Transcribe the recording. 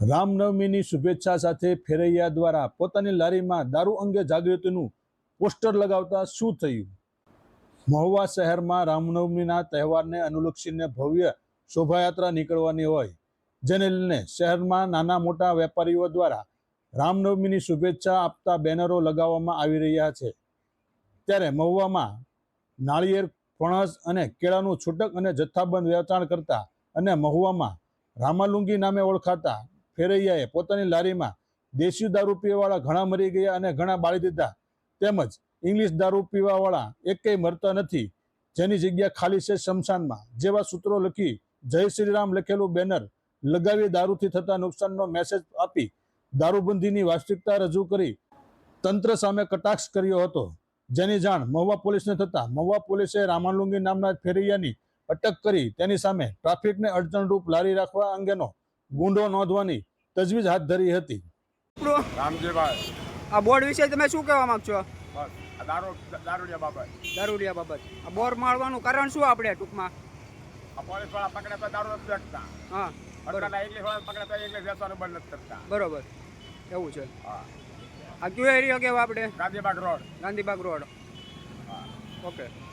રામનવમીની શુભેચ્છા સાથે ફેરૈયા દ્વારા પોતાની લારીમાં દારૂ અંગે જાગૃતિનું પોસ્ટર લગાવતા શું થયું? મહુવા શહેરમાં રામનવમીના તહેવારને અનુલક્ષીને ભવ્ય શોભાયાત્રા નીકળવાની હોય, જેને લઈને શહેરમાં નાના મોટા વેપારીઓ દ્વારા રામનવમીની શુભેચ્છા આપતા બેનરો લગાવવામાં આવી રહ્યા છે. ત્યારે મહુવામાં નાળિયેર, ફણસ અને કેળાનું છૂટક અને જથ્થાબંધ વેચાણ કરતા અને મહુવામાં રામાલુંગી નામે ઓળખાતા ફેરૈયાએ પોતાની લારીમાં દેશી દારૂ પીવાવાળા ઘણા મરી ગયા અને ઘણા બાળી દીધા. તેમજ ઇંગ્લિશ દારૂ પીવાવાળા એકેય મરતા નથી. જેની જગ્યા ખાલી છે શમશાનમાં. જેવા સૂત્રો લખી જય શ્રી રામ લખેલું બેનર લગાવી દારૂથી થતા નુકસાનનો મેસેજ આપી દારૂબંધીની વાસ્તવિકતા રજૂ કરી તંત્ર સામે કટાક્ષ કર્યો હતો. જેની જાણ મહુવા પોલીસને થતા મહુવા પોલીસે રામાલુંગી નામના ફેરૈયાની અટક કરી તેની સામે ટ્રાફિકને અડચણરૂપ લારી રાખવા અંગેનો ગુંડો નોંધવાની તજવીજ હાથ ધરી હતી. રામજીભાઈ. આ બોર્ડ વિશે તમે શું કહેવા માંગશો? બસ. આ દારૂ દારૂડિયા બાબત. દારૂડિયા બાબત. આ બોર મારવાનું કારણ શું આપણે ટૂંકમાં? આ પોલીસવાળા પકડે તો દારૂ નથી વેચતા. હા ઇંગ્લિશ વાળા પકડે તો ઇંગ્લિશ વેચવાનું બંધ નથી કરતા. બરોબર. એવું છે. હા. આ કયો એરિયા કહેવા આપણે? ગાંધીબાગ રોડ. ગાંધીબાગ રોડ. હા. ઓકે.